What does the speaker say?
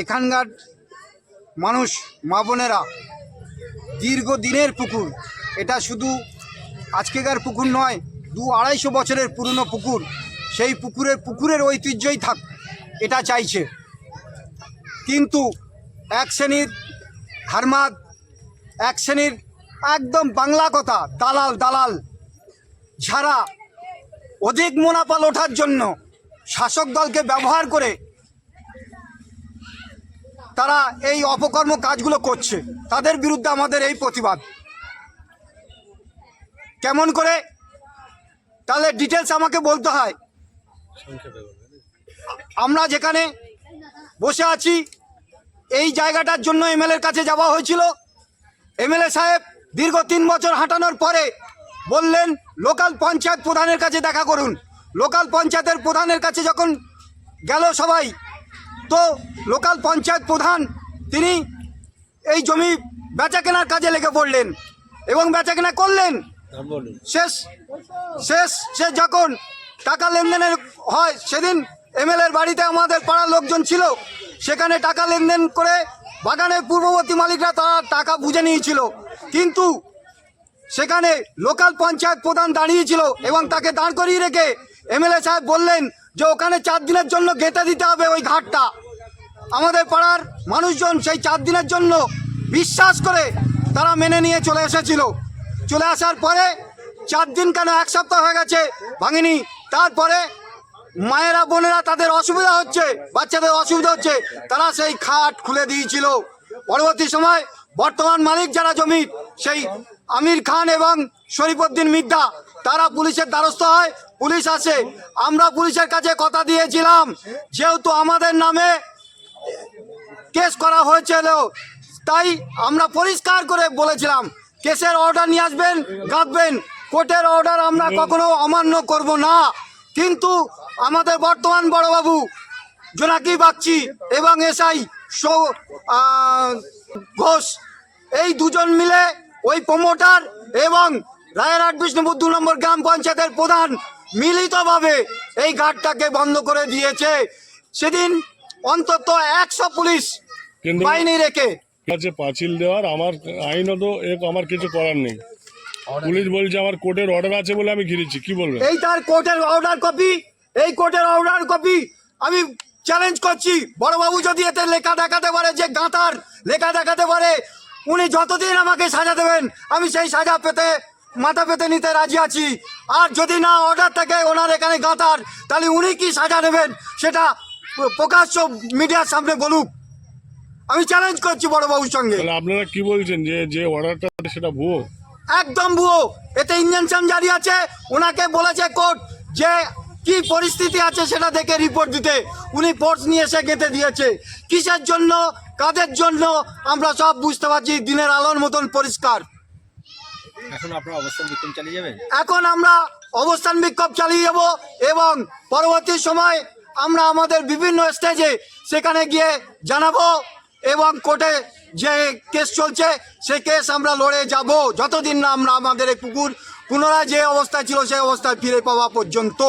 এখানকার মানুষ, মা বোনেরা দীর্ঘদিনের পুকুর। এটা শুধু আজকেকার পুকুর নয়, দু আড়াইশো বছরের পুরনো পুকুর। সেই পুকুরের পুকুরের ঐতিহ্যই থাক, এটা চাইছে। কিন্তু এক শ্রেণির হারমাদ, এক শ্রেণির একদম বাংলা কথা, দালাল দালাল, যারা অধিক মুনাফা ওঠার জন্য শাসক দলকে ব্যবহার করে তারা এই অপকর্ম কাজগুলো করছে। তাদের বিরুদ্ধে আমাদের এই প্রতিবাদ। কেমন করে? তাহলে ডিটেলস আমাকে বলতে হয়। আমরা যেখানে বসে আছি, এই জায়গাটার জন্য এমএলএর কাছে যাওয়া হয়েছিল। এমএলএ সাহেব দীর্ঘ তিন বছর হাঁটানোর পরে বললেন, লোকাল পঞ্চায়েত প্রধানের কাছে দেখা করুন। লোকাল পঞ্চায়েতের প্রধানের কাছে যখন গেল সবাই তো লোকাল পঞ্চায়েত প্রধান তিনি এই জমি বেচা কেনার কাজে লেগে পড়লেন এবং বেচা কেনা করলেন। শেষ শেষ, সে যখন টাকা লেনদেনের হয়, সেদিন এমএলএর বাড়িতে আমাদের পাড়ার লোকজন ছিল। সেখানে টাকা লেনদেন করে বাগানের পূর্ববর্তী মালিকরা তারা টাকা বুঝে নিয়েছিল। কিন্তু সেখানে লোকাল পঞ্চায়েত প্রধান দাঁড়িয়েছিল এবং তাকে দাঁড় করিয়ে রেখে এমএলএ সাহেব বললেন যে, ওখানে চার দিনের জন্য গেঁথে দিতে হবে ওই ঘাটটা। আমাদের পাড়ার মানুষজন সেই চার দিনের জন্য বিশ্বাস করে তারা মেনে নিয়ে চলে এসেছিল। চলে আসার পরে চার দিন কেন এক সপ্তাহ হয়ে গেছে ভাঙিনি? তারপরে মায়েরা, বোনেরা তাদের অসুবিধা হচ্ছে, বাচ্চাদের অসুবিধা হচ্ছে, তারা সেই খাট খুলে দিয়েছিল। পরবর্তী সময় বর্তমান মালিক যারা জমির সেই আমির খান এবং শরীফুদ্দিন মিদ্দা, তারা পুলিশের দ্বারস্থ হয়। পুলিশ আসে। আমরা পুলিশের কাছে কথা দিয়েছিলাম, যেহেতু আমাদের নামে কেস করা হয়েছিল। তাই আমরা পরিষ্কার করে বলেছিলাম, কেসের অর্ডার নিয়ে আসবেন গাঁথবেন কোর্টের অর্ডার আমরা কখনো অমান্য করব না। কিন্তু আমাদের বর্তমান বড়বাবু, জোনাকি বাগচি এবং এসআই ঘোষ, এই দুজন মিলে ওই প্রমোটার এবং রায়রহাট বিষ্ণুপুর দু নম্বর গ্রাম পঞ্চায়েতের প্রধান মিলিতভাবে এই ঘাটটাকে বন্ধ করে দিয়েছে। সেদিন অন্তত একশো পুলিশ বাহিনী রেখে। কাছে পাঁচিল দেওয়ার আমার আইনত এক আমার কিছু করার নেই। পুলিশ বলছে আমার কোর্টের অর্ডার আছে বলে আমি ঘিরেছি কি বলবেন? এই তার কোর্টের অর্ডার কপি এই কোর্টের অর্ডার কপি আমি চ্যালেঞ্জ করছি। বড়বাবু যদি এতে লেখা দেখাতে পারে যে গাঁথার লেখা দেখাতে পারে উনি যতদিন আমাকে সাজা দেবেন আমি সেই সাজা পেতে মাথা পেতে নিতে রাজি আছি। আর যদি না অর্ডার থাকে ওনার এখানে গাঁথার তাহলে উনি কি সাজা নেবেন সেটা প্রকাশ্য মিডিয়ার সামনে বলুক। আমি চ্যালেঞ্জ করছি বড়বাবুর সঙ্গে। আপনারা কি বলছেন যে যে অর্ডারটা সেটা ভুয়ো? একদম ভুয়ো। এতে ইঞ্জেকশন জারি আছে। ওনাকে বলেছে কোর্ট যে কি পরিস্থিতি আছে সেটা দেখে রিপোর্ট দিতে। উনি ফোর্স নিয়ে এসে গেঁথে দিয়েছে। কিসের জন্য? কাদের জন্য? আমরা সব বুঝতে পারছি। দিনের আলোর মতন পরিষ্কার। এখন আপনারা অবস্থান বিক্ষোভ চালিয়ে যাবেন এখন আমরা অবস্থান বিক্ষোভ চালিয়ে যাব এবং পরবর্তী সময় আমরা আমাদের বিভিন্ন স্টেজে সেখানে গিয়ে জানাব এবং কোর্টে যে কেস চলছে, সে কেস আমরা লড়ে যাব। যতদিন না আমরা আমাদের এই পুকুর পুনরায় যে অবস্থায় ছিল, সেই অবস্থায় ফিরে পাওয়া পর্যন্ত।